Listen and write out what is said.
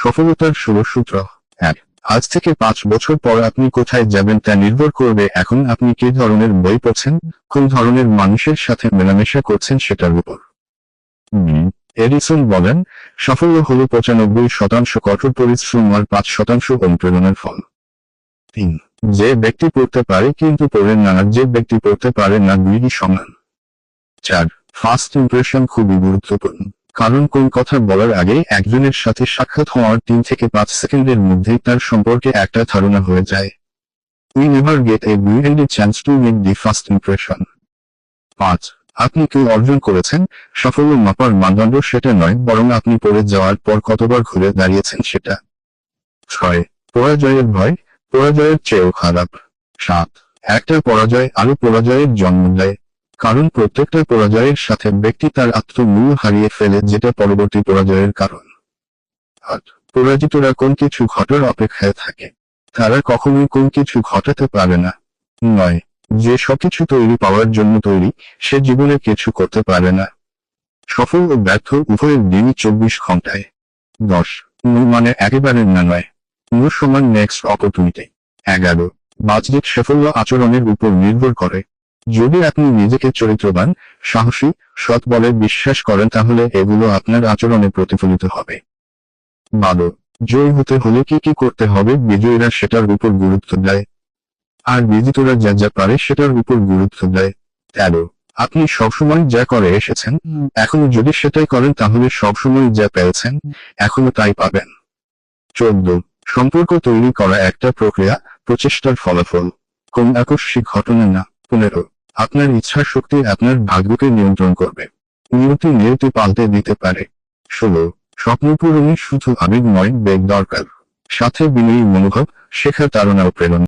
সফলতার সূত্র। এক, আজ থেকে পাঁচ বছর পর আপনি কোথায় যাবেন তা নির্ভর করবে এখন আপনি কি ধরনের বই পড়ছেন, কোন ধরনের মানুষের সাথে মেলামেশা করছেন সেটার উপর। এডিসন বলেন, সাফল্য হল পঁচানব্বই শতাংশ কঠোর পরিশ্রম আর পাঁচ শতাংশ অনুপ্রেরণার ফল। তিন, যে ব্যক্তি পড়তে পারে কিন্তু পড়েন না যে ব্যক্তি পড়তে পারে না দুইই সমান। চার, ফার্স্ট ইমপ্রেশন খুবই গুরুত্বপূর্ণ। কারণ কোন কথা বলার আগে একজনের সাথে সাক্ষাৎ হওয়ার তিন থেকে পাঁচ সেকেন্ডের মধ্যেই তার সম্পর্কে একটা ধারণা হয়ে যায়। We never get a windy chance to make the first impression পাঁচ, আপনি কেউ অর্জন করেছেন? সাফল্য মাপার মানদণ্ড সেটা নয়, বরং আপনি পড়ে যাওয়ার পর কতবার ঘুরে দাঁড়িয়েছেন সেটা। ছয়, পরাজয়ের ভয়, পরাজয়ের চেয়েও খারাপ। সাত, একটা পরাজয় আরও পরাজয়ের জন্ম দেয়। কারণ প্রত্যেকটা পরাজয়ের সাথে ব্যক্তি তার আত্মমূল্য হারিয়ে ফেলে যেটা পরবর্তী পরাজয়ের কারণ। পরাজিতরা কোন কিছু ঘটার অপেক্ষায় থাকে, তারা কখনোই কোন কিছু ঘটাতে পারে না। নয়, যে সবকিছু তৈরি পাওয়ার জন্য তৈরি, সে জীবনে কিছু করতে পারে না। সফল ও ব্যর্থ উভয়ের দিনই চব্বিশ ঘন্টায় দশ নো মানে একেবারে না নয়। নো সমান নেক্সট অপরচুনিটি এগারো, বাহ্যিক সাফল্য আচরণের উপর নির্ভর করে। যদি আপনি নিজেকে চরিত্রবান সাহসী সৎ বলে বিশ্বাস করেন তাহলে এগুলো আপনার আচরণে প্রতিফলিত হবে। বারো জয়ী হতে হলে কি কি করতে হবে? বিজয়ীরা সেটার উপর গুরুত্ব দেয়। আর বিজিতরা যা যা পারে সেটার উপর গুরুত্ব দেয়। তেরো আপনি সবসময় যা করে এসেছেন এখনও যদি সেটাই করেন তাহলে সবসময় যা পেয়েছেন এখনও তাই পাবেন। চোদ্দ সম্পর্ক তৈরি করা একটা প্রক্রিয়া প্রচেষ্টার ফলাফল। কোন আকস্মিক ঘটনা না। পনেরো। আপনার ইচ্ছা শক্তি আপনার ভাগ্যকে নিয়ন্ত্রণ করবে। উন্নতি নিয়তি পাল্টে দিতে পারে। ষোলো। স্বপ্ন পূরণে শুধু আবেগ নয়, বেগ দরকার। সাথে বিনয়ী মনোভাব, শেখার তারা প্রেরণা।